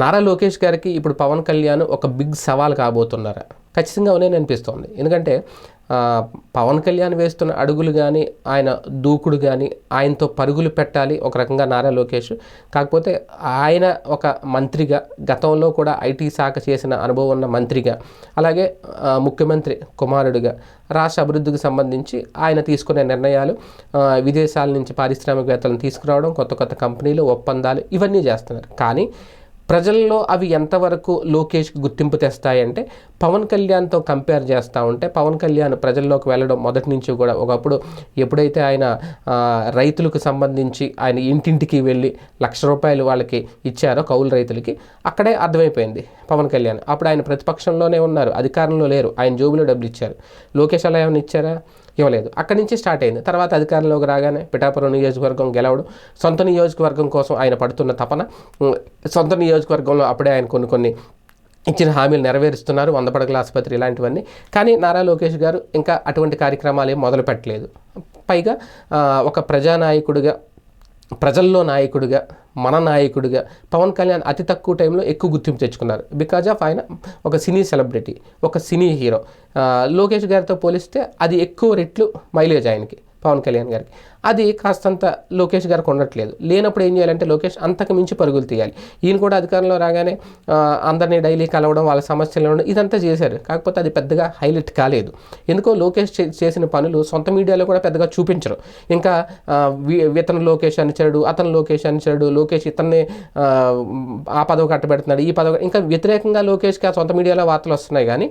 నారా లోకేష్ గారికి ఇప్పుడు పవన్ కళ్యాణ్ ఒక బిగ్ సవాల్ కాబోతున్నారు? ఖచ్చితంగా అవునే అనిపిస్తోంది. ఎందుకంటే పవన్ కళ్యాణ్ వేస్తున్న అడుగులు కానీ ఆయన దూకుడు కానీ ఆయనతో పరుగులు పెట్టాలి ఒక రకంగా నారా లోకేష్. కాకపోతే ఆయన ఒక మంత్రిగా గతంలో కూడా ఐటీ శాఖ చేసిన అనుభవం ఉన్న మంత్రిగా అలాగే ముఖ్యమంత్రి కుమారుడిగా రాష్ట్ర అభివృద్ధికి సంబంధించి ఆయన తీసుకునే నిర్ణయాలు విదేశాల నుంచి పారిశ్రామికవేత్తలను తీసుకురావడం కొత్త కొత్త కంపెనీలు ఒప్పందాలు ఇవన్నీ చేస్తున్నారు. కానీ ప్రజల్లో అవి ఎంతవరకు లోకేష్కి గుర్తింపు తెస్తాయంటే పవన్ కళ్యాణ్తో కంపేర్ చేస్తూ ఉంటే పవన్ కళ్యాణ్ ప్రజల్లోకి వెళ్ళడం మొదటి నుంచి కూడా ఒకప్పుడు ఎప్పుడైతే ఆయన రైతులకు సంబంధించి ఆయన ఇంటింటికి వెళ్ళి లక్ష రూపాయలు వాళ్ళకి ఇచ్చారో కౌలు రైతులకి అక్కడే అర్థమైపోయింది పవన్ కళ్యాణ్. అప్పుడు ఆయన ప్రతిపక్షంలోనే ఉన్నారు అధికారంలో లేరు ఆయన జోబులో డబ్బులు ఇచ్చారు. లోకేష్ అలా ఏమైనా ఇచ్చారా? ఇవ్వలేదు. అక్కడి నుంచి స్టార్ట్ అయింది. తర్వాత అధికారంలోకి రాగానే పిఠాపురం నియోజకవర్గం గెలవడం సొంత నియోజకవర్గం కోసం ఆయన పడుతున్న తపన సొంత నియోజకవర్గంలో అప్పుడే ఆయన కొన్ని కొన్ని ఇచ్చిన హామీలు నెరవేరుస్తున్నారు. వంద పడకల ఆసుపత్రి ఇలాంటివన్నీ. కానీ నారా లోకేష్ గారు ఇంకా అటువంటి కార్యక్రమాలు ఏం మొదలు పెట్టలేదు. పైగా ఒక ప్రజానాయకుడిగా ప్రజల్లో నాయకుడిగా మన నాయకుడిగా పవన్ కళ్యాణ్ అతి తక్కువ టైంలో ఎక్కువ గుర్తింపు తెచ్చుకున్నారు. బికాజ్ ఆఫ్ ఆయన ఒక సినీ సెలబ్రిటీ ఒక సినీ హీరో. లోకేష్ గారితో పోలిస్తే అది ఎక్కువ రెట్లు మైలేజ్ ఆయనకి. పవన్ కళ్యాణ్ గారికి. అది కాస్తంత లోకేష్ గారికి ఉండట్లేదు. లేనప్పుడు ఏం చేయాలంటే లోకేష్ అంతకు మించి పరుగులు తీయాలి. ఈయన కూడా అధికారంలో రాగానే అందరినీ డైలీ కలవడం వాళ్ళ సమస్యలు ఉండడం ఇదంతా చేశారు. కాకపోతే అది పెద్దగా హైలైట్ కాలేదు. ఎందుకో లోకేష్ చే- చేసిన పనులు సొంత మీడియాలో కూడా పెద్దగా చూపించరు. ఇంకా వి- ఇతను లోకేష్ అనిచాడు అతను లోకేష్ అనిచాడు లోకేష్ ఇతన్ని ఆ, ఆ పదవి కట్టబెడుతున్నాడు ఈ పదవి ఇంకా వ్యతిరేకంగా లోకేష్కి ఆ సొంత మీడియాలో వార్తలు వస్తున్నాయి కానీ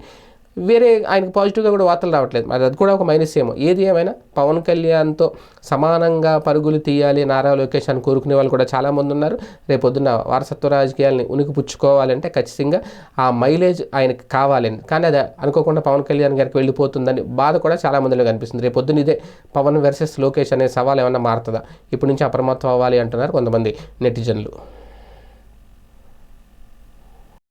వేరే ఆయనకు పాజిటివ్గా కూడా వార్తలు రావట్లేదు. మరి అది కూడా ఒక మైనస్ ఏమో. ఏది ఏమైనా పవన్ కళ్యాణ్తో సమానంగా పరుగులు తీయాలి నారా లోకేష్ అని కోరుకునే వాళ్ళు కూడా చాలామంది ఉన్నారు. రేపొద్దున వారసత్వ రాజకీయాల్ని ఉనికి పుచ్చుకోవాలంటే ఖచ్చితంగా ఆ మైలేజ్ ఆయనకి కావాలని కానీ అది అనుకోకుండా పవన్ కళ్యాణ్ గారికి వెళ్ళిపోతుందని బాధ కూడా చాలా మందిలో కనిపిస్తుంది. రేపొద్దున ఇదే పవన్ వర్సెస్ లోకేష్ అనే సవాల్ ఏమైనా మారుతుందా? ఇప్పటి నుంచి అప్రమత్తం అవ్వాలి అంటున్నారు కొంతమంది నెటిజన్లు.